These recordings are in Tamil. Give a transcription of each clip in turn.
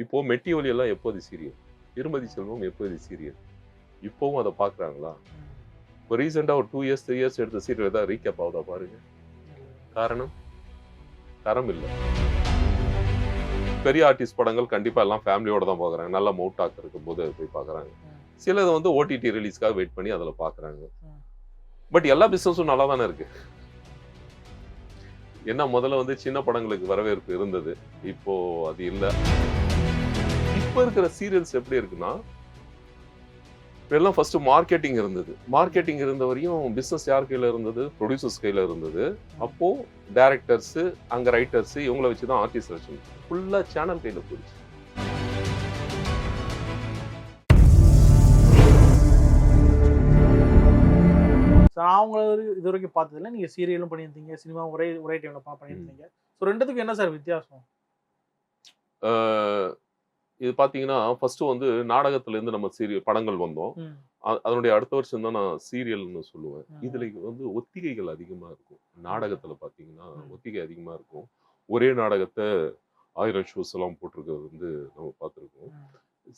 இப்போது மெட்டி ஒலி எப்போது சீரியல்? திருமதி செல்வம் எப்போது சீரியல்? இப்போவும் அதை பார்க்குறாங்களா? இப்போ ரீசெண்டாக ஒரு டூ இயர்ஸ் த்ரீ இயர்ஸ் எடுத்த சீரியல் ஏதாவது ரீகேப் ஆகுதா பாருங்க. காரணம்? தரம் இல்லை. பெரிய ஆர்டிஸ்ட் படங்கள் கண்டிப்பாக எல்லாம் ஃபேமிலியோட தான் பார்க்குறாங்க. நல்லா மவுட் டாக் இருக்கும் போது போய் பார்க்குறாங்க. சிலது வந்து ஓடிடி ரிலீஸ்க்காக வெயிட் பண்ணி அதில் பார்க்குறாங்க. பட் எல்லா பிஸ்னஸும் நல்லா தானே இருக்கு. என்ன முதல்ல வந்து சின்ன படங்களுக்கு வரவேற்பு இருந்தது. இப்போ அது இல்லை. இப்போ இருக்கிற சீரியல்ஸ் எப்படி இருக்குன்னா இப்ப எல்லாம் ஃபர்ஸ்ட் மார்க்கெட்டிங் இருந்தது. மார்க்கெட்டிங் இருந்த வரையும் பிஸ்னஸ் யார் கையில் இருந்தது? ப்ரொடியூசர்ஸ் கையில் இருந்தது. அப்போ டேரக்டர்ஸ் அங்க ரைட்டர்ஸ் இவங்கள வச்சு தான் ஆர்டிஸ்ட் வச்சு ஃபுல்லாக சேனல் கையில் போயிடுச்சு. நான் அவங்கள இது வரைக்கும் பார்த்ததில்ல. நீங்கள் சீரியலும் பண்ணியிருந்தீங்க சினிமா ஒரே ஒரே டைமில் பண்ணியிருந்தீங்க. ஸோ ரெண்டுத்துக்கும் என்ன சார் வித்தியாசம்? இது பார்த்தீங்கன்னா ஃபர்ஸ்ட் வந்து நாடகத்துல இருந்து நம்ம சீரியல் படங்கள் வந்தோம். அதனுடைய அடுத்த வருஷம் தான் நான் சீரியல்னு சொல்லுவேன். இதுல வந்து ஒத்திகைகள் அதிகமா இருக்கும். நாடகத்துல பாத்தீங்கன்னா ம். ஒத்திகை அதிகமா இருக்கும். ஒரே நாடகத்தை ஆயிரம் ஷோஸ் எல்லாம் போட்டிருக்கிறது வந்து நம்ம பார்த்துருக்கோம்.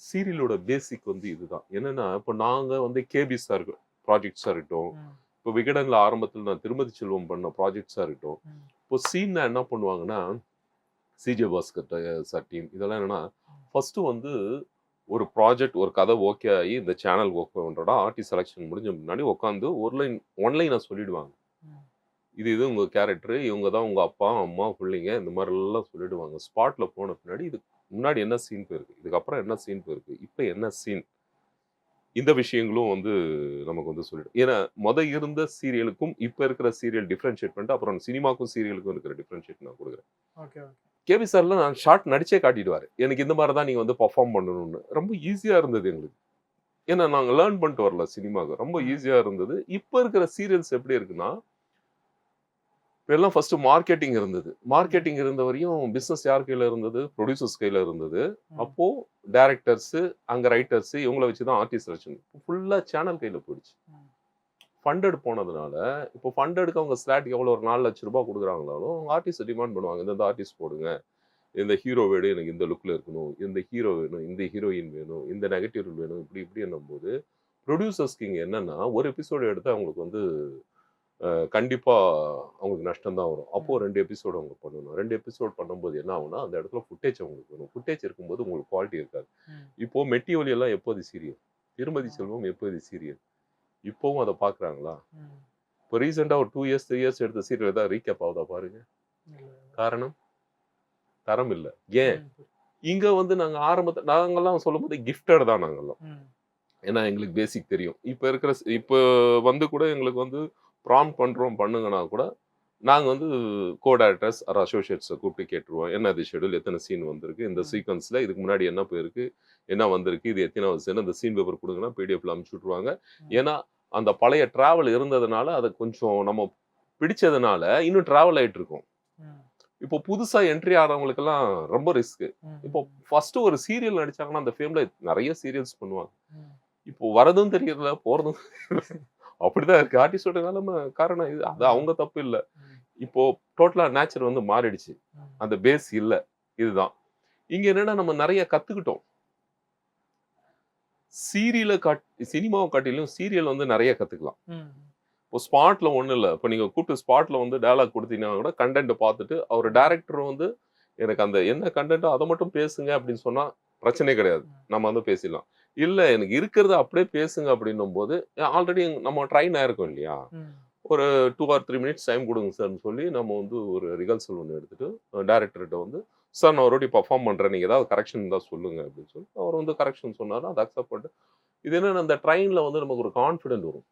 சீரியலோட பேசிக் வந்து இதுதான். என்னன்னா இப்போ நாங்க வந்து கேபிஸா இருக்கோம் ப்ராஜெக்ட்ஸா இருக்கட்டும் இப்போ விகடன்ல ஆரம்பத்தில் நான் திருமதி செல்வம் பண்ண ப்ராஜெக்ட்ஸா இருக்கட்டும். இப்போ சீன்னா என்ன பண்ணுவாங்கன்னா சிஜே பாஸ்கர் சார் டீம் இதெல்லாம் என்னன்னா ஃபர்ஸ்ட் வந்து ஒரு ப்ராஜெக்ட் ஒரு கதை ஓகே ஆகி இந்த சேனல் ஓகே பண்ணுறோட ஆர்டிஸ்ட் செலெக்ஷன் முடிஞ்ச முன்னாடி உட்காந்து ஒரு லைன் ஒன்லைனை சொல்லிடுவாங்க. ம். இது இது உங்க கேரக்டர் இவங்க தான் உங்க அப்பா அம்மா பிள்ளைங்க இந்த மாதிரி எல்லாம் சொல்லிடுவாங்க ஸ்பாட்ல போன பின்னாடி இதுக்கு முன்னாடி என்ன சீன் போயிருக்கு? இதுக்கப்புறம் என்ன சீன் போயிருக்கு? இப்போ என்ன சீன் இந்த விஷயங்களும் வந்து நமக்கு வந்து சொல்லிடும். ஏன்னா முத இருந்த சீரியலுக்கும் இப்போ இருக்கிற சீரியல் டிஃப்ரென்ஷியேட் பண்ணிட்டு அப்புறம் சினிமாக்கும் சீரியலுக்கும் இருக்கிற டிஃப்ரென்ஷியேட் நான் கொடுக்குறேன். ஓகே ஓகே கேபி சார்ல நான் ஷார்ட் நடிச்சே காட்டிடுவார். எனக்கு இந்த மாதிரி தான் நீங்க வந்து பர்ஃபார்ம் பண்ணணும்னு. ரொம்ப ஈஸியா இருந்தது எங்களுக்கு. ஏன்னா நாங்க லேர்ன் பண்ணிட்டு வரல சினிமாவுக்கு. ரொம்ப ஈஸியா இருந்தது. இப்போ இருக்கிற சீரியல்ஸ் எப்படி இருக்குன்னா எல்லாம் ஃபர்ஸ்ட் மார்க்கெட்டிங் இருந்தது. மார்க்கெட்டிங் இருந்த வரையும் பிசினஸ் யார் கையில இருந்தது? ப்ரொடியூசர்ஸ் கையில இருந்தது. ம். அப்போ டேரக்டர்ஸ் அங்க ரைட்டர்ஸ் இவங்கள வச்சு தான் ஆர்டிஸ்ட் வச்சு ஃபுல்லா சேனல் கையில போயிடுச்சு. ஃபண்டட் போனதுனால இப்போ ஃபண்டடுக்கு அவங்க ஸ்லாட்டுக்கு எவ்வளோ ஒரு நாலு லட்ச ரூபாய் கொடுக்குறாங்களாலும் அவங்க ஆர்டிஸ்ட் டிமாண்ட் பண்ணுவாங்க. இந்த ஆர்டிஸ்ட் போடுங்க. இந்த ஹீரோ வேணும் எனக்கு இந்த லுக்கில் இருக்கணும். இந்த ஹீரோ வேணும் இந்த ஹீரோயின் வேணும் இந்த நெகட்டிவ் வேணும் இப்படி இப்படி என்னும்போது ப்ரொடியூசர்ஸ்க்கு இங்கே என்னன்னா ஒரு எபிசோடு எடுத்து அவங்களுக்கு வந்து அஹ், கண்டிப்பா அவங்களுக்கு நஷ்டம் தான் வரும். அப்போ ரெண்டு எபிசோடு அவங்க பண்ணணும். ரெண்டு எபிசோட் பண்ணும்போது என்ன ஆகும்னா அந்த இடத்துல ஃபுட்டேஜ் அவங்களுக்கு வேணும். ஃபுட்டேஜ் இருக்கும்போது உங்களுக்கு குவாலிட்டி இருக்காது. ம். இப்போ மெட்டி ஒலி எல்லாம் எப்போது சீரியல்? திருமதி செல்வம் எப்போது சீரியல்? இப்போவும் அதை பார்க்குறாங்களா? இப்போ ரீசெண்டாக ஒரு டூ இயர்ஸ் த்ரீ இயர்ஸ் எடுத்த சீரியல் ஏதாவது ரீகேப் ஆகுதா பாருங்க. காரணம்? தரம் இல்லை. ஏன். இங்க வந்து நாங்க ஆரம்பத்தை நாங்கெல்லாம் சொல்லும் போது கிஃப்டட் தான் நாங்கெல்லாம். ம். ஏன்னா எங்களுக்கு பேசிக் தெரியும். இப்போ இருக்கிற இப்போ வந்து கூட எங்களுக்கு வந்து ப்ராம் பண்றோம் பண்ணுங்கன்னா கூட நாங்க வந்து கோ டேரக்டர்ஸ் ஆர் அசோசியேட்ஸை கூப்பிட்டு கேட்டுருவோம். என்ன இது ஷெடியூல் எத்தனை சீன் வந்திருக்கு? இந்த. சீக்வன்ஸ்ல இதுக்கு முன்னாடி என்ன போயிருக்கு? என்ன வந்திருக்கு? இது எத்தனாவது சீன் அந்த சீன் பேப்பர் கொடுங்கன்னா பிடிஎஃப்ல அமுச்சு விட்ருவாங்க. ஏன்னா அந்த பழைய டிராவல் இருந்ததுனால அதை கொஞ்சம் நம்ம பிடிச்சதுனால இன்னும் டிராவல் ஆயிட்டு இருக்கும். இப்போ புதுசா என்ட்ரி ஆகிறவங்களுக்கெல்லாம் ரொம்ப ரிஸ்க் ம். இப்போ ஃபர்ஸ்ட் ஒரு சீரியல் நடிச்சாங்கன்னா அந்த ஃபேம்ல நிறைய சீரியல்ஸ் பண்ணுவாங்க. இப்போ வரதும் தெரியல போறதும் தெரியல. அப்படிதான் இருக்கு ஆர்டிஸ்டோட நிலைமை காரணம் இது அது அவங்க தப்பு இல்ல. இப்போ டோட்டலா நேச்சர் வந்து மாறிடுச்சு. அந்த பேஸ் இல்ல இதுதான் இங்க என்னன்னா நம்ம நிறைய கத்துக்கிட்டோம் சீரியல காட் சினிமாவை காட்டிலும் சீரியல் வந்து நிறைய கத்துக்கலாம். ம். இப்போ ஸ்பாட்ல ஒன்றும் இல்லை. இப்போ நீங்கள் கூப்பிட்டு ஸ்பாட்ல வந்து டயலாக் கொடுத்தீங்கன்னா கூட கண்டென்ட் பார்த்துட்டு அவர் டேரக்டர் வந்து எனக்கு அந்த என்ன கண்டென்ட்டோ அதை மட்டும் பேசுங்க அப்படின்னு சொன்னா பிரச்சனையே கிடையாது. நம்ம வந்து பேசிடலாம். இல்லை எனக்கு இருக்கிறத அப்படியே பேசுங்க அப்படின்னும் போது ஆல்ரெடி நம்ம ட்ரைன் ஆயிருக்கோம் இல்லையா. ஒரு two or three minutes time கொடுங்க சார்னு சொல்லி நம்ம வந்து ஒரு ரிகல்சல் ஒன்று எடுத்துட்டு டேரக்டர்கிட்ட வந்து சார் நான் ஒருவாட்டி பர்ஃபார்ம் பண்ணுறேன் நீங்கள் ஏதாவது கரெக்ஷன் இருந்தால் சொல்லுங்க. அப்படின்னு சொல்லி அவர் வந்து கரெக்ஷன் சொன்னார். அதை அக்செப்ட் பண்ணிட்டு இது என்னன்னா அந்த ட்ரெயினில் வந்து நமக்கு ஒரு கான்ஃபிடென்ட் வரும்.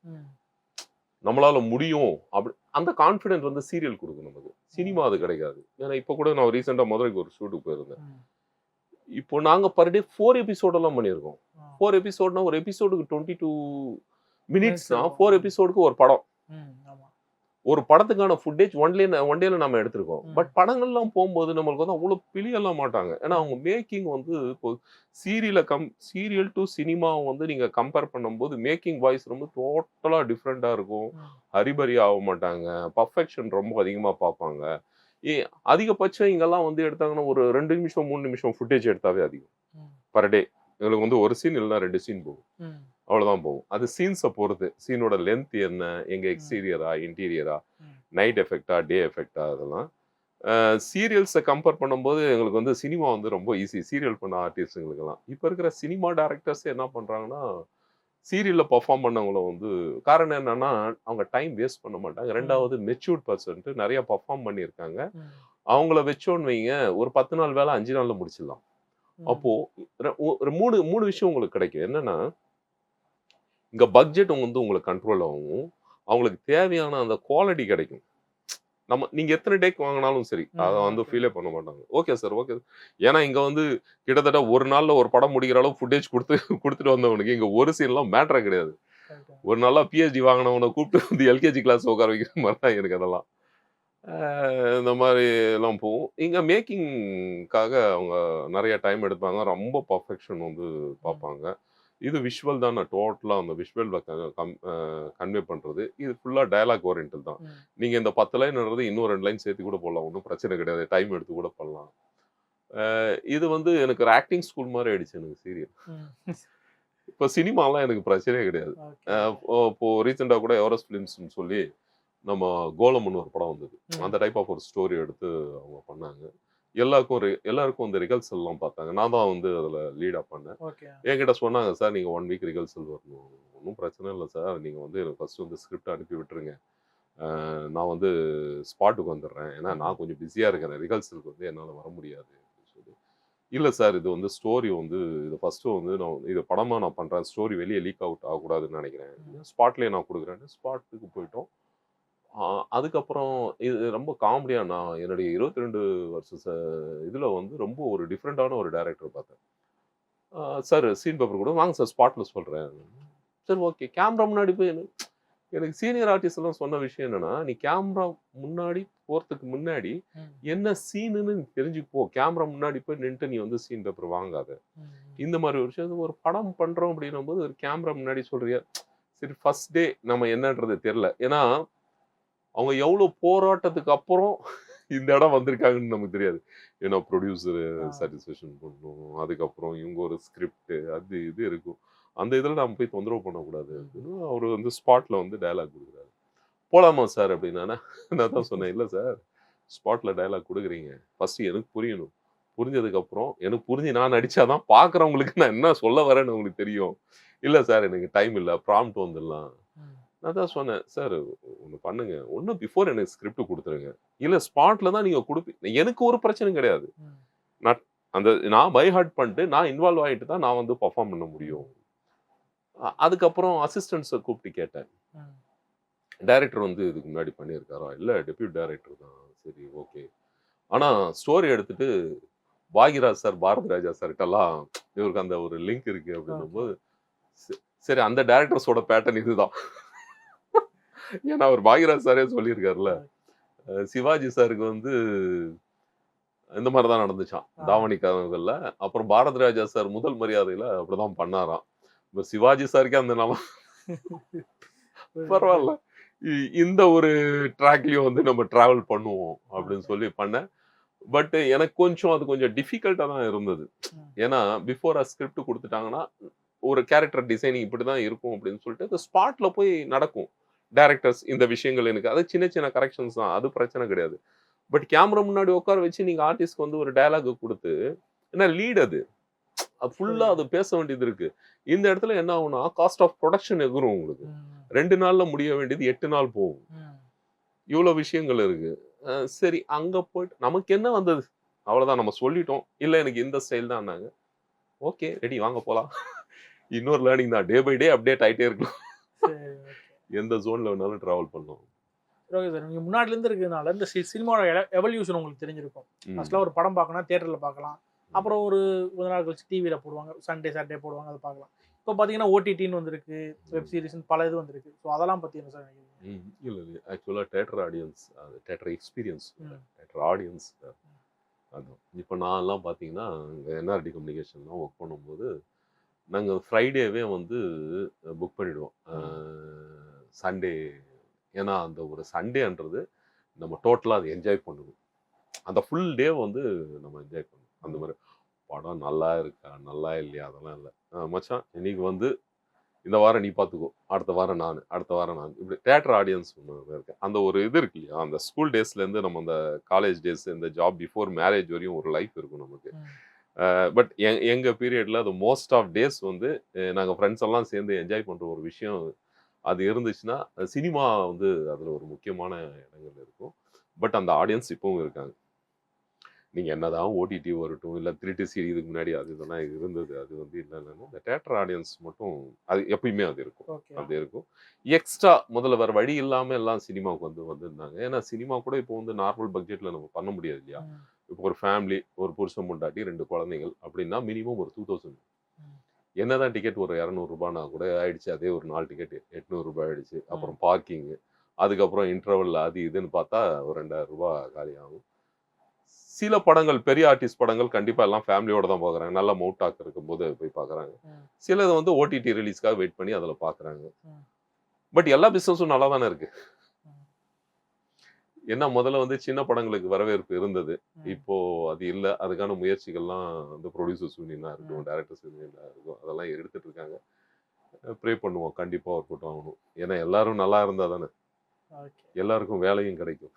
நம்மளால முடியும். அப்படி அந்த கான்ஃபிடென்ட் வந்து சீரியல் கொடுக்கும் நமக்கு. சினிமா அது கிடைக்காது. ஏன்னா இப்போ கூட நான் ரீசெண்டாக மதுரைக்கு ஒரு ஷூட்டுக்கு போயிருந்தேன். இப்போ நாங்கள் பர் டே ஃபோர் எபிசோடெல்லாம் பண்ணியிருக்கோம். ஃபோர் எபிசோட்னா ஒரு எபிசோடுக்கு டுவெண்ட்டி டூ மினிட்ஸ் தான் இருக்கும். ஃபோர் எபிசோடுக்கு ஒரு படம் ஒரு படத்துக்கான ஃபுட்டேஜ் ஒன்லே ஒன் டேல நம்ம எடுத்திருக்கோம். பட் படங்கள்லாம் போகும்போது நம்மளுக்கு வந்து அவ்வளோ பிழியெல்லாம் மாட்டாங்க. ஏன்னா அவங்க மேக்கிங் வந்து இப்போ சீரியல கம் சீரியல் டு சினிமா வந்து நீங்க கம்பேர் பண்ணும்போது மேக்கிங் வாய்ஸ் ரொம்ப டோட்டலா டிஃப்ரெண்டா இருக்கும். ஹரிபரி ஆக மாட்டாங்க. பர்ஃபெக்ஷன் ரொம்ப அதிகமா பார்ப்பாங்க. ஏ அதிகபட்சம் இங்கெல்லாம் வந்து எடுத்தாங்கன்னா ஒரு ரெண்டு நிமிஷம் மூணு நிமிஷம் ஃபுட்டேஜ் எடுத்தாவே அதிகம். பர் டே எங்களுக்கு வந்து ஒரு சீன் இல்லைன்னா ரெண்டு சீன் போகும். ம். அவ்வளவுதான் போகும் அது சீன்ஸை பொறுத்து சீனோட லென்த் என்ன எங்க எக்ஸ்டீரியரா இன்டீரியரா. நைட் எஃபெக்டா டே எஃபெக்டா அதெல்லாம் சீரியல்ஸை கம்பேர் பண்ணும்போது எங்களுக்கு வந்து சினிமா வந்து ரொம்ப ஈஸி சீரியல் பண்ண ஆர்டிஸ்ட்டுங்களுக்கெல்லாம் இப்போ இருக்கிற சினிமா டேரக்டர்ஸ் என்ன பண்ணுறாங்கன்னா சீரியலில் பர்ஃபார்ம் பண்ணவங்கள வந்து காரணம் என்னன்னா அவங்க டைம் வேஸ்ட் பண்ண மாட்டாங்க ரெண்டாவது மெச்சூர்ட் பர்சன்ட்டு நிறைய பர்ஃபார்ம் பண்ணியிருக்காங்க. அவங்கள வச்சோன்னு வைங்க ஒரு பத்து நாள் வேலை அஞ்சு நாளில் முடிச்சிடலாம் ம். அப்போ ரெ- ஒ- ஒரு மூணு மூணு விஷயம் உங்களுக்கு கிடைக்கும் என்னன்னா இங்க பட்ஜெட் வந்து உங்களுக்கு கண்ட்ரோல் ஆகும். அவங்களுக்கு தேவையான அந்த குவாலிட்டி கிடைக்கும். நம்ம நீங்க எத்தனை டேக் வாங்கினாலும் சரி அதை வந்து. ஃபீலே பண்ண மாட்டாங்க. ஓகே சார் ஓகே ஏன்னா இங்க வந்து கிட்டத்தட்ட ஒரு நாள்ல ஒரு படம் முடிக்கிற அளவு ஃபுட்டேஜ் கொடுத்து கொடுத்துட்டு வந்தவனுக்கு இங்க ஒரு சீன்லாம் மேட்டரே கிடையாது. ஒரு நாளா பிஹெச்டி வாங்கினவனை கூப்பிட்டு வந்து எல்கேஜி கிளாஸ் உட்கார வைக்கிற மாதிரி தான் எனக்கு அதெல்லாம். இந்த மாதிரி எல்லாம் போகும். இங்க மேக்கிங்காக அவங்க நிறைய டைம் எடுப்பாங்க. ரொம்ப பர்ஃபெக்ஷன் வந்து பார்ப்பாங்க. இது விஷுவல் தான் டோட்டலாக அந்த விஷுவல் கன்வே பண்ணுறது இது ஃபுல்லாக டயலாக் ஓரியன்டல் தான். நீங்கள் இந்த பத்து லைன்ன்றது இன்னும் ரெண்டு லைன் சேர்த்து கூட போடலாம். ஒன்றும் பிரச்சனை கிடையாது. டைம் எடுத்து கூட பண்ணலாம். இது வந்து எனக்கு ஒரு ஆக்டிங் ஸ்கூல் மாதிரி ஆயிடுச்சு எனக்கு சீரியல். இப்போ சினிமாலாம் எனக்கு பிரச்சனையே கிடையாது. Okay. அஹ் இப்போ இப்போ ரீசெண்டாக கூட எவரஸ்ட் ஃபிலிம்ஸ்னு சொல்லி நம்ம கோலம்னு ஒரு படம் வந்தது. அந்த டைப் ஆஃப் ஒரு ஸ்டோரி எடுத்து அவங்க பண்ணாங்க. எல்லாருக்கும் எல்லாருக்கும் இந்த ரிகல்சல் எல்லாம் பார்த்தாங்க. நான் தான் வந்து அதில் லீடாக பண்ணேன். என்கிட்ட சொன்னாங்க சார் நீங்கள் ஒன் வீக் ரிகல்சல் வரணும். ஒன்றும் பிரச்சனை இல்லை சார் நீங்கள் வந்து எனக்கு ஃபர்ஸ்ட் வந்து ஸ்கிரிப்ட் அனுப்பி விட்டுருங்க. நான் வந்து ஸ்பாட்டுக்கு வந்துடுறேன் ஏன்னா நான் கொஞ்சம் பிஸியாக இருக்கேன். ரிகல்சலுக்கு வந்து என்னால் வர முடியாது. அப்படின்னு சொல்லி இல்லை சார் இது வந்து ஸ்டோரி வந்து இது ஃபஸ்ட்டு வந்து நான் வந்து இது படமாக நான் பண்ணுறேன் ஸ்டோரி வெளியே லீக் அவுட் ஆகக்கூடாதுன்னு நினைக்கிறேன். ஸ்பாட்லேயே நான் கொடுக்குறேன்னு ஸ்பாட்டுக்கு போயிட்டோம். அதுக்கப்புறம் இது ரொம்ப காமெடியாக நான் என்னுடைய இருபத்தி ரெண்டு வருஷ இதில் வந்து ரொம்ப ஒரு டிஃப்ரெண்ட்டான ஒரு டைரக்டர் பார்த்தேன். சார் சீன் பேப்பர் கூட வாங்க சார் ஸ்பாட்டில் சொல்கிறேன் சரி ஓகே. கேமரா முன்னாடி போய் எனக்கு சீனியர் ஆர்டிஸ்ட் எல்லாம் சொன்ன விஷயம் என்னன்னா நீ கேமரா முன்னாடி போகிறதுக்கு முன்னாடி. என்ன சீனுன்னு நீ தெரிஞ்சுப்போ கேமரா முன்னாடி போய் நின்றுட்டு நீ வந்து சீன் பேப்பர் வாங்காத. இந்த மாதிரி ஒரு விஷயம். ஒரு படம் பண்றோம் அப்படின்னும் போது ஒரு கேமரா முன்னாடி சொல்றிய? சரி ஃபர்ஸ்ட் டே நம்ம என்னன்றது தெரியல. ஏன்னா அவங்க எவ்வளவு போராட்டத்துக்கு அப்புறம் இந்த இடம் வந்திருக்காங்கன்னு நமக்கு தெரியாது. ஏன்னா ப்ரொடியூசர். சாட்டிஸ்ஃபேக்ஷன் பண்ணணும் அதுக்கப்புறம் இவங்க ஒரு ஸ்கிரிப்ட் அது இது இருக்கும். அந்த இதில் நம்ம போய் தொந்தரவு பண்ணக்கூடாது அப்படின்னு அவர் வந்து ஸ்பாட்ல வந்து டயலாக் கொடுக்குறாரு. போலாமா சார் அப்படின்னா நான் தான் சொன்னேன் இல்லை சார் ஸ்பாட்ல டயலாக் கொடுக்குறீங்க. ஃபர்ஸ்ட் எனக்கு புரியணும். புரிஞ்சதுக்கு அப்புறம் எனக்கு புரிஞ்சு நான் நடிச்சாதான் பார்க்குறவங்களுக்கு நான் என்ன சொல்ல வரேன்னு உங்களுக்கு தெரியும். இல்லை சார் எனக்கு டைம் இல்லை. ப்ராம்ப்ட் வந்துடலாம். நான் தான் சொன்னேன் சார் ஒன்று பண்ணுங்க. ஒன்று பிஃபோர் எனக்கு ஸ்கிரிப்ட் கொடுத்துருங்க. இல்லை ஸ்பாட்ல தான் நீங்கள் கொடுப்பீங்க எனக்கு ஒரு பிரச்சனையும் கிடையாது. ம். அந்த நான் பை ஹார்ட் பண்ணிட்டு நான் இன்வால்வ் ஆகிட்டு தான் நான் வந்து பர்ஃபார்ம் பண்ண முடியும். அதுக்கப்புறம் அசிஸ்டன்ஸை கூப்பிட்டு கேட்டேன். டைரக்டர் வந்து இதுக்கு முன்னாடி பண்ணியிருக்காரா? இல்லை டெபியூட் டைரக்டர் தான். சரி ஓகே ஆனால் ஸ்டோரி எடுத்துட்டு பாகிராஜ் சார் பாரதி ராஜா சார்கிட்டலாம் இவருக்கு அந்த ஒரு லிங்க் இருக்கு அப்படின்னும் போது சரி அந்த டேரக்டர்ஸோட பேட்டர்ன் இதுதான். ஏன்னா அவர் பாகிராஜ் சாரே சொல்லியிருக்காருல்ல. சிவாஜி சாருக்கு வந்து இந்த மாதிரி தான் நடந்துச்சான். தாவணி கதவுகள்ல அப்புறம் பாரதி ராஜா சார் முதல் மரியாதையில அப்படிதான் பண்ணாராம். இப்ப சிவாஜி சாருக்கே அந்த நிலம். பரவாயில்ல. இந்த ஒரு ட்ராக்லயும் வந்து நம்ம டிராவல் பண்ணுவோம் அப்படின்னு சொல்லி பண்ணேன் பட் எனக்கு கொஞ்சம் அது கொஞ்சம் டிஃபிகல்ட்டா தான் இருந்தது. ஏன்னா பிஃபோர் அ ஸ்கிரிப்ட் கொடுத்துட்டாங்கன்னா ஒரு கேரக்டர் டிசைனிங் இப்படி தான் இருக்கும் அப்படின்னு சொல்லிட்டு அந்த ஸ்பாட்ல போய் நடக்கும். டேரக்டர்ஸ் இந்த விஷயங்கள் எனக்கு. அது சின்ன சின்ன கரெக்ஷன்ஸ் தான். அது பிரச்சனை கிடையாது. பட் கேமரா முன்னாடி உட்கார வச்சு நீங்க ஆர்டிஸ்ட்க்கு வந்து ஒரு டயலாக் கொடுத்து ஏன்னா லீட் அது? ஃபுல்லா அது பேச வேண்டியது இருக்கு. இந்த இடத்துல என்ன ஆகும்னா காஸ்ட் ஆஃப் ப்ரொடக்ஷன் எகுரும் உங்களுக்கு. ரெண்டு நாள்ல முடிய வேண்டியது எட்டு நாள் போகும். ம். இவ்வளவு விஷயங்கள் இருக்கு. சரி அங்க போயிட்டு நமக்கு என்ன வந்தது? அவ்வளவுதான். நம்ம சொல்லிட்டோம். இல்ல எனக்கு இந்த ஸ்டைல் தான் ஓகே ரெடி வாங்க போலாம். இன்னொரு லேர்னிங் தான். டே பை டே அப்டேட் ஆயிட்டே இருக்கலாம். எந்த ஜோன்ல வேணாலும் டிராவல் பண்ணலாம். சரி, okay சார் நீங்க முன்னாடில இருந்து இருக்கிறதுனால இந்த சினிமாவோட எவல்யூஷன் உங்களுக்கு தெரிஞ்சிருக்கும். ஃபர்ஸ்ட்லாம் ஒரு படம் பார்க்கணும் தியேட்டர்ல பார்க்கலாம். அப்புறம் ஒரு கொஞ்ச நாள் கழிச்சு டிவியில போடுவாங்க சண்டே சாட்டர்டே போடுவாங்க அதை பார்க்கலாம். இப்போ பார்த்தீங்கன்னா ஓடிடின்னு வந்திருக்கு வெப் சீரிஸ்னு பல இது வந்திருக்கு. ஸோ அதெல்லாம் பத்தி என்ன சார் இல்ல இல்ல. ஆக்சுவலா தேட்டர் ஆடியன்ஸ் அது தேட்டர் எக்ஸ்பீரியன்ஸ். தேட்டர் ஆடியன்ஸ் அதான் இப்போ நான்லாம் பார்த்தீங்கன்னா இங்கே என்ஆர்டி கம்யூனிகேஷன்லாம் ஒர்க் பண்ணும்போது நாங்கள் ஃப்ரைடேவே வந்து புக் பண்ணிடுவோம். சண்டே. ஏன்னா அந்த ஒரு சண்டேன்றது நம்ம டோட்டலாக அதை என்ஜாய் பண்ணுவோம் அந்த ஃபுல் டே வந்து நம்ம என்ஜாய் பண்ணணும் அந்த மாதிரி படம் நல்லா இருக்கா? நல்லா இல்லையா? அதெல்லாம் இல்லை. மச்சான் இன்னைக்கு வந்து இந்த வாரம் நீ பார்த்துக்கோ அடுத்த வாரம் நான். அடுத்த வாரம் நான். இப்படி தேட்டர் ஆடியன்ஸ் ஒன்று இருக்கு. அந்த ஒரு இது இருக்கு இல்லையா? அந்த ஸ்கூல் டேஸ்லேருந்து நம்ம அந்த காலேஜ் டேஸ் இந்த ஜாப் பிஃபோர் மேரேஜ் வரையும் ஒரு லைஃப் இருக்கும் நமக்கு. பட் எங் எங்கள் பீரியடில் அது மோஸ்ட் ஆஃப் டேஸ் வந்து நாங்கள் ஃப்ரெண்ட்ஸ் எல்லாம் சேர்ந்து என்ஜாய் பண்ணுற ஒரு விஷயம் அது இருந்துச்சுன்னா சினிமா வந்து அதில் ஒரு முக்கியமான இடங்கள் இருக்கும். பட் அந்த ஆடியன்ஸ் இப்பவும் இருக்காங்க. நீங்கள் என்னதான் ஓடிடி வரட்டும் இல்லை த்ரீ டி சீரி இதுக்கு முன்னாடி அது இதெல்லாம் இருந்தது அது வந்து இல்லை இல்லைன்னு இந்த தேட்டர் ஆடியன்ஸ் மட்டும் அது எப்பயுமே அது இருக்கும். அது இருக்கும். எக்ஸ்ட்ரா முதல்ல வேற வழி இல்லாமல் எல்லாம் சினிமாவுக்கு வந்து வந்திருந்தாங்க. ஏன்னா சினிமா கூட இப்போ வந்து நார்மல் பட்ஜெட்டில் நம்ம பண்ண முடியாது இல்லையா? இப்போ ஒரு ஃபேமிலி ஒரு புருஷன் முண்டாட்டி ரெண்டு குழந்தைகள் அப்படின்னா மினிமம் ஒரு டூ தௌசண்ட். என்னதான் டிக்கெட் ஒரு இரநூறுபானா கூட ஆயிடுச்சு. அதே ஒரு நாலு டிக்கெட் எட்நூறுபா ஆயிடுச்சு. அப்புறம் பார்க்கிங்கு அதுக்கப்புறம் இன்டர்வல் அது இதுன்னு பார்த்தா ஒரு ரெண்டாயிரம் ரூபாய் காலி ஆகும். சில படங்கள் பெரிய ஆர்டிஸ்ட் படங்கள் கண்டிப்பா எல்லாம் ஃபேமிலியோட தான் பார்க்குறாங்க. நல்ல மவுட்டாக் இருக்கும் போது போய் பார்க்குறாங்க. சிலது வந்து ஓடிடி ரிலீஸ்க்காக வெயிட் பண்ணி அதில் பார்க்குறாங்க. பட் எல்லா பிஸ்னஸும் நல்லா தானே இருக்கு. ம். என்ன முதல்ல வந்து சின்ன படங்களுக்கு வரவேற்பு இருந்தது. இப்போ அது இல்ல. அதுக்கான முயற்சிகள்லாம் வந்து ப்ரொடியூசர்ஸ் யூனியனா இருக்கட்டும் டைரக்டர்ஸ் யூனியனா இருக்கும் அதெல்லாம் எடுத்துட்டு இருக்காங்க. ப்ரே பண்ணுவோம். கண்டிப்பா ஒர்க் அவுட் ஆகணும். ஏன்னா எல்லாரும் நல்லா இருந்தா தானே. எல்லாருக்கும் வேலையும் கிடைக்கும்.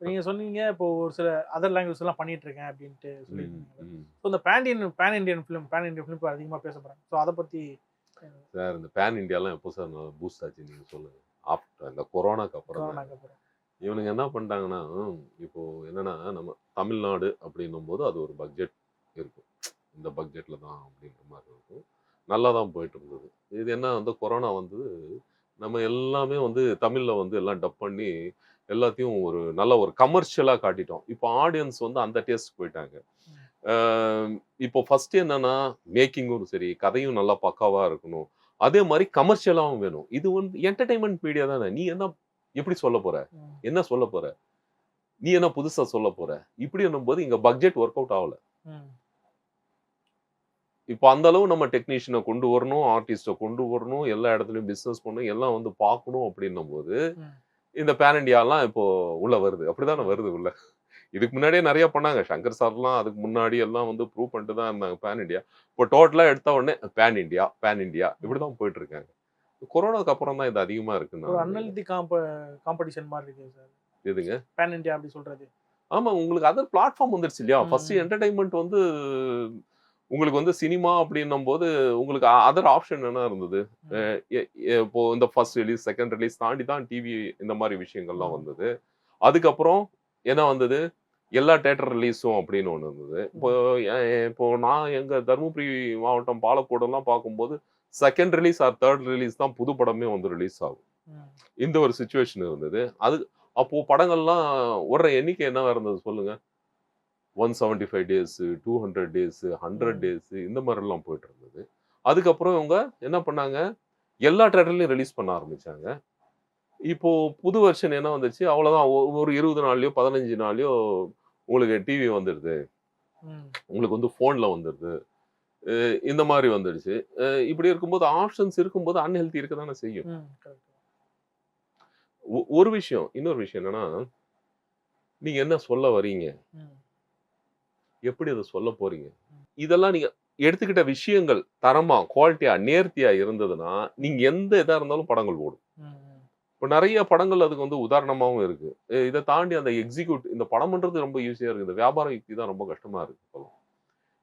நீங்க சொன்னீங்க இப்போ ஒரு சில அதர் லாங்குவேஜ் எல்லாம் பண்ணிட்டு இருக்கேன் அப்படின்ட்டு சொல்லியிருக்கீங்க. ஸோ இந்த pan Indian pan Indian film pan Indian film அதிகமாக பேச போறாங்க. ஸோ அதை பத்தி சார் இந்த பேன் இந்தியாலாம் எப்போ சார் பூஸ்ட் ஆச்சு? நீங்க சொல்லுங்க. ஆஃப்டர் இந்த. கொரோனாக்கு அப்புறம். இவனுங்க என்ன பண்ணிட்டாங்கன்னா இப்போ என்னன்னா நம்ம தமிழ்நாடு அப்படின்னும் போது அது ஒரு பட்ஜெட் இருக்கும். இந்த பட்ஜெட்ல தான் அப்படின்ற மாதிரி இருக்கும். நல்லா தான் போயிட்டு இருந்தது. இது என்ன வந்து கொரோனா வந்து நம்ம எல்லாமே வந்து தமிழ்ல வந்து எல்லாம் டப் பண்ணி எல்லாத்தையும் ஒரு நல்ல ஒரு கமர்ஷியலா காட்டிட்டோம். இப்போ ஆடியன்ஸ் வந்து அந்த டேஸ்ட் போயிட்டாங்க. இப்போ ஃபர்ஸ்ட் என்னன்னா மேக்கிங்கும் சரி கதையும் நல்லா பக்காவா இருக்கணும். அதே மாதிரி கமர்ஷியலாகவும் வேணும். இது வந்து என்டர்டைன்மெண்ட் மீடியா தானே. நீ என்ன எப்படி சொல்ல போற. என்ன சொல்ல போற? நீ என்ன புதுசா சொல்ல போற? இப்படி போது இங்க பட்ஜெட் ஒர்க் அவுட் ஆகல. இப்போ அந்த அளவு நம்ம டெக்னீஷியனை கொண்டு வரணும் ஆர்டிஸ்டை கொண்டு வரணும் எல்லா இடத்துலயும் பிசினஸ் பண்ணணும் எல்லாம் வந்து பார்க்கணும் அப்படின்னும் போது. இந்த பேன் இண்டியாலாம் இப்போ உள்ள வருது. அப்படிதானே வருது உள்ள? இதுக்கு முன்னாடியே நிறைய பண்ணாங்க. சங்கர் சார்லாம் அதுக்கு முன்னாடி எல்லாம் வந்து ப்ரூவ் பண்ணிட்டு தான் இருந்தாங்க பேன் இண்டியா இப்போ டோட்டலா எடுத்த உடனே பேன் இண்டியா பேன் இண்டியா இப்படிதான் போயிட்டு இருக்காங்க. கொரோனாக்கு அப்புறம் தான் இது அதிகமா இருக்கு ஒரு அன்ஹெல்தி காம்ப காம்படிஷன் மாதிரி இருக்கு சார். எதுங்க? பேன் இண்டியா அப்படி சொல்றது. ஆமா உங்களுக்கு அதர் பிளாட்ஃபார்ம் வந்துருச்சு இல்லையா. ஃபர்ஸ்ட் என்டர்டைன்மெண்ட் வந்து உங்களுக்கு வந்து சினிமா அப்படின்னும் போது உங்களுக்கு அதர் ஆப்ஷன் என்ன இருந்தது? இப்போ இந்த ஃபர்ஸ்ட் ரிலீஸ் செகண்ட் ரிலீஸ் தாண்டி தான் டிவி இந்த மாதிரி விஷயங்கள்லாம். வந்தது. அதுக்கப்புறம் என்ன வந்தது? எல்லா தேட்டர் ரிலீஸும் அப்படின்னு ஒன்று இருந்தது. இப்போ இப்போ நான் எங்க தருமபுரி மாவட்டம் பாலக்கோடெல்லாம் பார்க்கும்போது second release or third release தான் புது படமே வந்து ரிலீஸ் ஆகும். இந்த ஒரு சுச்சுவேஷன் இருந்தது. அது அப்போ படங்கள்லாம் ஓடுற எண்ணிக்கை என்னவா இருந்தது சொல்லுங்க? One seventy five days two hundred days hundred. Days இந்த மாதிரிலாம் போயிட்டு இருந்தது. அதுக்கப்புறம் இவங்க என்ன பண்ணாங்க? எல்லா தேட்டர்லையும் ரிலீஸ் பண்ண ஆரம்பிச்சாங்க. இப்போ புது வெர்ஷன் என்ன வந்துச்சு? அவ்வளோதான் ஒரு இருபது நாள்லயோ பதினஞ்சு நாள்லயோ உங்களுக்கு டிவி வந்துடுது. உங்களுக்கு வந்து ஃபோனில் வந்துடுது. இந்த மாதிரி வந்துடுச்சு. இப்படி இருக்கும்போது ஆப்ஷன்ஸ் இருக்கும்போது அன்ஹெல்த்தி இருக்க தானே செய்யும் ஒரு விஷயம் இன்னொரு விஷயம் என்னன்னா நீங்க என்ன சொல்ல வரீங்க. எப்படி அதை சொல்ல போறீங்க? இதெல்லாம் நீங்க எடுத்துக்கிட்ட விஷயங்கள் தரமா குவாலிட்டியா நேர்த்தியா இருந்ததுன்னா நீங்க எந்த இதா இருந்தாலும் படங்கள் ஓடும். இப்போ நிறைய படங்கள் அதுக்கு வந்து உதாரணமாவும் இருக்கு. இதை தாண்டி அந்த எக்ஸிக்யூட் இந்த படம் ரொம்ப ஈஸியா இருக்கு. இந்த வியாபார யுக்தி தான் ரொம்ப கஷ்டமா இருக்கு இப்போலாம்.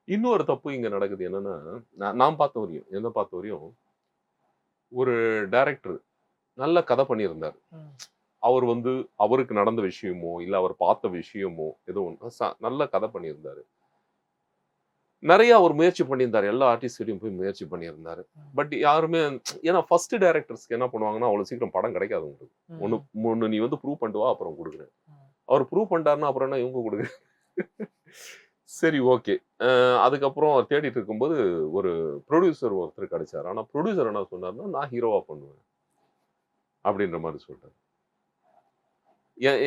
இன்னொரு தப்பு இங்க நடக்குது என்னன்னா நான் நான் பார்த்த வரையும் என்ன பார்த்த வரையும் ஒரு டைரக்டர் நல்ல கதை பண்ணியிருந்தார். அவர் வந்து அவருக்கு நடந்த விஷயமோ இல்ல அவர் பார்த்த விஷயமோ ஏதோ ச- நல்ல கதை பண்ணியிருந்தாரு. நிறைய அவர் முயற்சி பண்ணியிருந்தாரு. எல்லா ஆர்டிஸ்டையும் போய் முயற்சி பண்ணியிருந்தாரு. பட் யாருமே ஏன்னா ஃபர்ஸ்ட் டைரக்டர்ஸ்க்கு என்ன பண்ணுவாங்கன்னா அவ்வளவு சீக்கிரம் படம் கிடைக்காது உங்களுக்கு. ஒன்று ஒன்று நீ வந்து ப்ரூவ் பண்ணிட்டு வா அப்புறம் கொடுக்குறேன். அவர் ப்ரூவ் பண்ணிட்டாருன்னா அப்புறம் என்ன இவங்க கொடுக்குறேன் சரி ஓகே அதுக்கப்புறம் அவர் தேடிட்டு இருக்கும்போது ஒரு ப்ரொடியூசர் ஒருத்தர் கிடைச்சார். ஆனால் ப்ரொடியூசர் என்ன சொன்னார்னா நான் ஹீரோவா பண்ணுவேன். அப்படின்ற மாதிரி சொல்லிட்டார்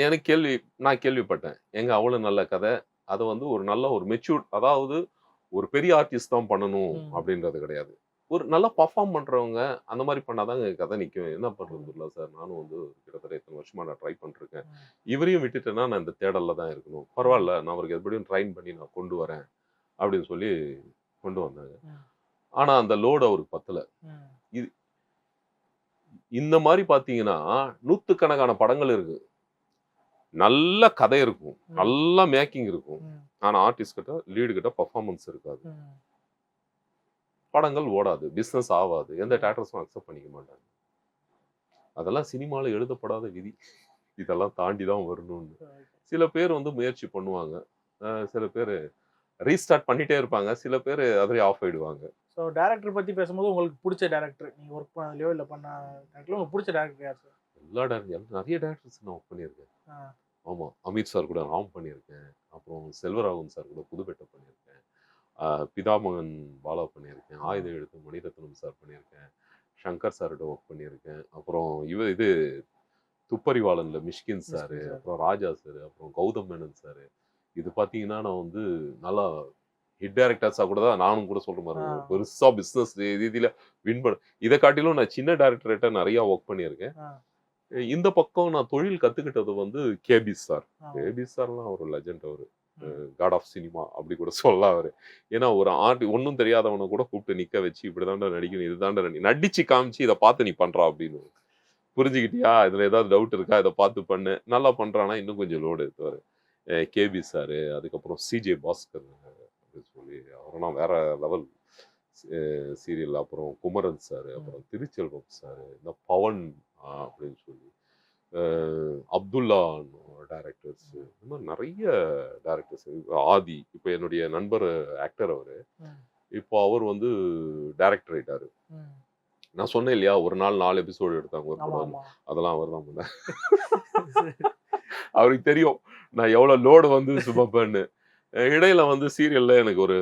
எனக்கு கேள்வி நான் கேள்விப்பட்டேன். எங்க அவ்வளவு நல்ல கதை. அதை வந்து ஒரு நல்ல ஒரு மெச்சூர் அதாவது ஒரு பெரிய ஆர்டிஸ்ட் தான் பண்ணணும். அப்படின்றது கிடையாது. ஒரு நல்லா பர்ஃபார்ம் பண்றவங்க அந்த மாதிரி பண்ணாதாங்க கதை நிக்கும். என்ன பண்றது இல்லை சார்? நானும் வந்து கிட்டத்தட்ட இத்தனை வருஷமா நான் ட்ரை பண்ணிருக்கேன். இவரையும் விட்டுட்டேன்னா நான் இந்த தேடல்ல தான் இருக்கணும். பரவாயில்ல நான் அவருக்கு எப்படியும் ட்ரைன் பண்ணி நான் கொண்டு வரேன் அப்படின்னு சொல்லி கொண்டு வந்தாங்க. ம். ஆனா அந்த லோடு அவருக்கு பத்தல. ம். இந்த மாதிரி பாத்தீங்கன்னா நூத்துக்கணக்கான படங்கள் இருக்கு. நல்ல கதை இருக்கும். நல்ல மேக்கிங் இருக்கும். ஆனா ஆர்டிஸ்ட் கிட்ட லீடு கிட்ட பர்ஃபார்மன்ஸ் இருக்காது. படங்கள் ஓடாது பிசினஸ் ஆகாது எந்த டேரக்டர்ஸும் அக்செப்ட் பண்ணிக்க மாட்டாங்க. அதெல்லாம் சினிமாவில் எழுதப்படாத விதி. இதெல்லாம் தாண்டி தான் வரணும்னு. சில பேர் வந்து முயற்சி பண்ணுவாங்க. சில பேர் ரீஸ்டார்ட் பண்ணிட்டே இருப்பாங்க. சில பேர் அதிலே ஆஃப் ஆயிடுவாங்க. ஸோ டேரக்டர் பத்தி பேசும்போது உங்களுக்கு பிடிச்ச டேரக்டர் நீங்க ஒர்க் பண்ணதுலையோ இல்லை பண்ண டேரக்டர்ல உங்களுக்கு பிடிச்ச டேரக்டர் யார் சார் எல்லா டேரக்டர் நிறைய டேரக்டர்ஸ் நான் ஒர்க் பண்ணியிருக்கேன். ஆமாம் அமித் சார் கூட ராம் பண்ணியிருக்கேன். அப்புறம் செல்வராகவன் சார் கூட புதுப்பேட்டை பண்ணியிருக்கேன். பிதாமகன் பாலா பண்ணியிருக்கேன். ஆயுத எழுத்து மணிரத்னம் சார் பண்ணியிருக்கேன். சங்கர் சார்கிட்ட ஒர்க் பண்ணியிருக்கேன். அப்புறம் இவ இது துப்பறிவாளன்ல மிஷ்கின் சார். அப்புறம் ராஜா சார் அப்புறம் கௌதம் மேனன் சார். இது பார்த்தீங்கன்னா நான் வந்து நல்லா ஹிட் டேரக்டர்ஸாக கூட தான் நானும் கூட சொல்ற மாதிரி ஆ. பெருசா பிஸ்னஸ் ரீதியில வின் பண்ண இதை காட்டிலும் நான் சின்ன டேரக்டர்கிட்ட நிறைய ஒர்க் பண்ணியிருக்கேன். இந்த பக்கம் நான் தொழில் கத்துக்கிட்டது வந்து கேபி சார். கேபி சார்லாம் ஒரு லெஜண்ட் அவர். காட் ஆஃப் சினிமா அப்படி கூட சொல்லலாம் அவர். ஏன்னா ஒரு ஆர்ட் ஒன்றும் தெரியாதவனை கூட கூப்பிட்டு நிக்க வச்சு இப்படிதான்டா நடிக்கணும் இதுதான்டா நடி நடிச்சு காமிச்சு இதை பார்த்து நீ பண்றா அப்படின்னு. புரிஞ்சுக்கிட்டியா? இதுல ஏதாவது டவுட் இருக்கா? இதை பார்த்து பண்ணு. நல்லா பண்றானா? இன்னும் கொஞ்சம் லோடு எடுத்துவாரு. கேபி சார் அதுக்கப்புறம் சிஜே பாஸ்கர் அப்படின்னு சொல்லி அவரெல்லாம் வேற லெவல் சீரியல் அப்புறம் குமரன் சார் அப்புறம் திருச்செல்வம் சார் இந்த பவன் அப்படின்னு சொல்லி அப்துல்லா டேரக்டர்ஸ் இந்த மாதிரி நிறைய டேரக்டர்ஸ் ஆதி இப்போ என்னுடைய நண்பர் ஆக்டர் அவர். இப்போ அவர் வந்து டைரக்டர் ஆயிட்டாரு. நான் சொன்னேன் இல்லையா ஒரு நாள் நாலு எபிசோடு எடுத்தாங்க ஒரு படம் அதெல்லாம் அவர் தான் பண்ணார். அவருக்கு தெரியும் நான் எவ்வளவு லோடு வந்து சுமப்பேன்னு. இடையில வந்து சீரியல்ல எனக்கு ஒரு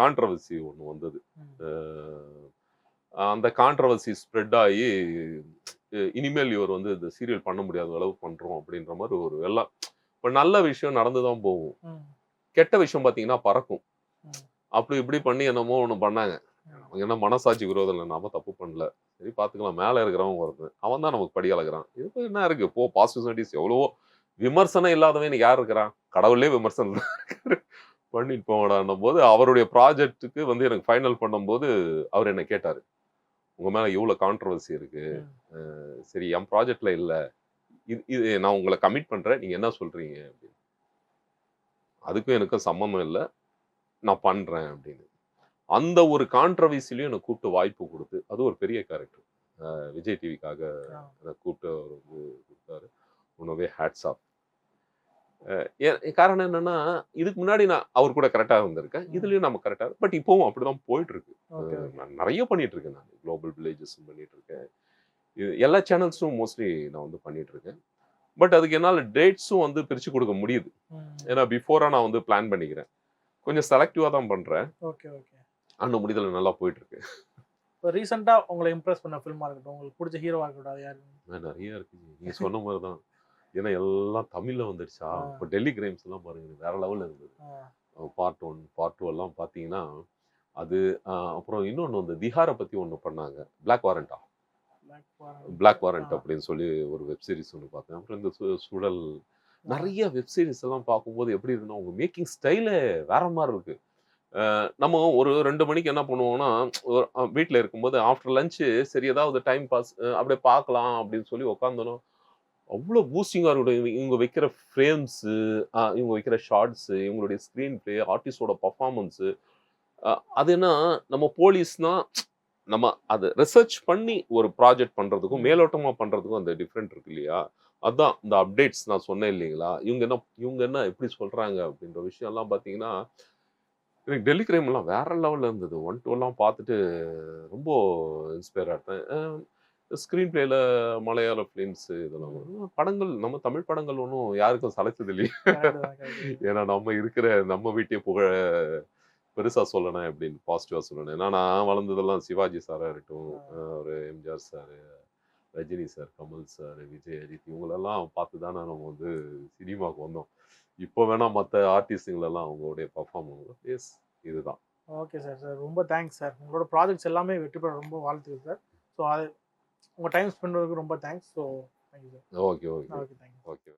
கான்ட்ரவர்சி ஒன்று வந்தது. அந்த கான்ட்ரவர்சி ஸ்ப்ரெட் ஆகி இனிமேல் இவர் வந்து இந்த சீரியல் பண்ண முடியாத அளவு பண்றோம் அப்படின்ற மாதிரி ஒரு எல்லாம் இப்போ நல்ல விஷயம் நடந்து தான் போகும். கெட்ட விஷயம் பார்த்தீங்கன்னா பறக்கும். அப்படி இப்படி பண்ணி என்னமோ ஒன்று பண்ணாங்க. அவங்க என்ன மனசாட்சி விரோதம் இல்லை நாம தப்பு பண்ணல. சரி பார்த்துக்கலாம் மேலே இருக்கிறவன் வருது அவன் தான் நமக்கு படி அளக்குறான் இது என்ன இருக்கு? போ பாசிட்டிவிட்டிஸ் எவ்வளவோ விமர்சனம் இல்லாதவன் யார் இருக்கிறான்? கடவுளே விமர்சனம். பண்ணிட்டு போங்கடான்னும் போது அவருடைய ப்ராஜெக்ட்டுக்கு வந்து எனக்கு ஃபைனல் பண்ணும்போது அவர் என்ன கேட்டாரு. உங்க மேல இவ்வளவு கான்ட்ரவர்சி இருக்கு? ம். சரி என் ப்ராஜெக்ட்ல இல்ல. இது இது நான் உங்களை கமிட் பண்றேன். நீங்க என்ன சொல்றீங்க? அப்படின்னு. அதுக்கும் எனக்கும் சம்மந்தம் இல்லை. நான் பண்றேன். அப்படின்னு. அந்த ஒரு கான்ட்ரவர்சிலையும் எனக்கு கூப்பிட்டு வாய்ப்பு கொடுத்து அது ஒரு பெரிய கேரக்டர் விஜய் டிவிக்காக கூப்பிட்டு கொடுத்தாரு. உணவே ஹேட்ஸ் ஆஃப் காரணம் என்னன்னா இதுக்கு முன்னாடி நான் அவர் கூட கரெக்டாக இருந்திருக்கேன். இதுலயும் நம்ம கரெக்டாக பட் இப்பவும் அப்படிதான் போயிட்டு இருக்கு நான் நிறைய பண்ணிட்டு இருக்கேன் நான் குளோபல் வில்லேஜஸும் பண்ணிட்டு இருக்கேன் எல்லா சேனல்ஸும் மோஸ்ட்லி நான் வந்து பண்ணிட்டு இருக்கேன் பட் அதுக்கு என்னால் டேட்ஸும் வந்து பிரித்து கொடுக்க முடியுது. ஏன்னா பிஃபோராக நான் வந்து பிளான் பண்ணிக்கிறேன். கொஞ்சம் செலக்டிவாக தான் பண்ணுறேன் ஓகே ஓகே. அந்த முடிதல் நல்லா போயிட்டு இருக்கு இப்போ ரீசெண்டாக உங்களை இம்ப்ரெஸ் பண்ண ஃபில்மாக இருக்கட்டும் உங்களுக்கு பிடிச்ச ஹீரோவாக இருக்கட்டும் அது யாரு? நிறைய இருக்கு. நீங்க சொன்ன மாதிரி தான் ஏன்னா எல்லாம் தமிழ்ல வந்துடுச்சா. இப்போ டெல்லி கிரைம்ஸ் எல்லாம் பாருங்க வேற லெவல்ல இருந்தது. பார்ட் ஒன் பார்ட் டூ எல்லாம் பார்த்தீங்கன்னா அது அப்புறம் இன்னொன்று வந்து திஹாரை பற்றி ஒன்று பண்ணாங்க. பிளாக் வாரண்டா. Black warrant. அப்படின்னு சொல்லி ஒரு வெப் சீரிஸ் ஒன்று பார்த்தேன். அப்புறம் இந்த சுழல் நிறைய வெப் சீரிஸ் எல்லாம் பார்க்கும்போது எப்படி இருக்குன்னா அவங்க மேக்கிங் ஸ்டைலே வேற மாதிரி இருக்கு. நம்ம ஒரு ரெண்டு மணிக்கு என்ன பண்ணுவோம்னா வீட்டில் இருக்கும்போது ஆஃப்டர் லஞ்சு சரி ஏதாவது டைம் பாஸ் அப்படியே பார்க்கலாம் அப்படின்னு சொல்லி உட்காந்தோம் அவ்வளோ பூஸ்டிங்காக இருக்கும். இவங்க- வைக்கிற ஃப்ரேம்ஸு இவங்க வைக்கிற ஷார்ட்ஸு இவங்களுடைய ஸ்க்ரீன் ப்ளே ஆர்டிஸ்டோட பர்ஃபார்மன்ஸு அது என்ன நம்ம போலீஸ்னா நம்ம அதை ரிசர்ச் பண்ணி ஒரு ப்ராஜெக்ட் பண்ணுறதுக்கும் மேலோட்டமாக பண்ணுறதுக்கும் அந்த டிஃப்ரெண்ட் இருக்கு இல்லையா? அதான் இந்த அப்டேட்ஸ் நான் சொன்னேன் இல்லைங்களா? இவங்க என்ன இவங்க என்ன எப்படி சொல்கிறாங்க அப்படின்ற விஷயம்லாம் பார்த்தீங்கன்னா எனக்கு டெல்லி கிரைம்லாம் வேற லெவலில் இருந்தது. ஒன் டூலாம் பார்த்துட்டு ரொம்ப இன்ஸ்பயர் ஆகிட்டேன் ஸ்க்ரீன் பிளேல மலையாள ஃபிலிம்ஸ் இதெல்லாம். படங்கள் நம்ம தமிழ் படங்கள் ஒன்றும் யாருக்கும் சலைச்சது இல்லையே. ஏன்னா நம்ம இருக்கிற நம்ம வீட்டையே புகழ பெருசா சொல்லணும் அப்படின்னு பாசிட்டிவா சொல்லணும் ஏன்னா நான் வளர்ந்ததெல்லாம் சிவாஜி சாரா இருக்கட்டும் ஒரு MGR sir Rajini sir Kamal sir Vijay Ajith இவங்களெல்லாம் பார்த்து தானே நம்ம வந்து சினிமாவுக்கு வந்தோம். இப்போ வேணா மற்ற ஆர்டிஸ்டுங்களெல்லாம் அவங்களுடைய பர்ஃபார்மன்ஸ் எஸ் இதுதான். ஓகே சார் சார் ரொம்ப தேங்க்ஸ் சார் உங்களோட ப்ராஜெக்ட்ஸ் எல்லாமே வெற்றி பெற ரொம்ப வாழ்த்துக்கள் சார் ஸோ அது உங்கள் டைம் ஸ்பெண்ட் ரொம்ப thanks so thank you sir okay okay okay thank you okay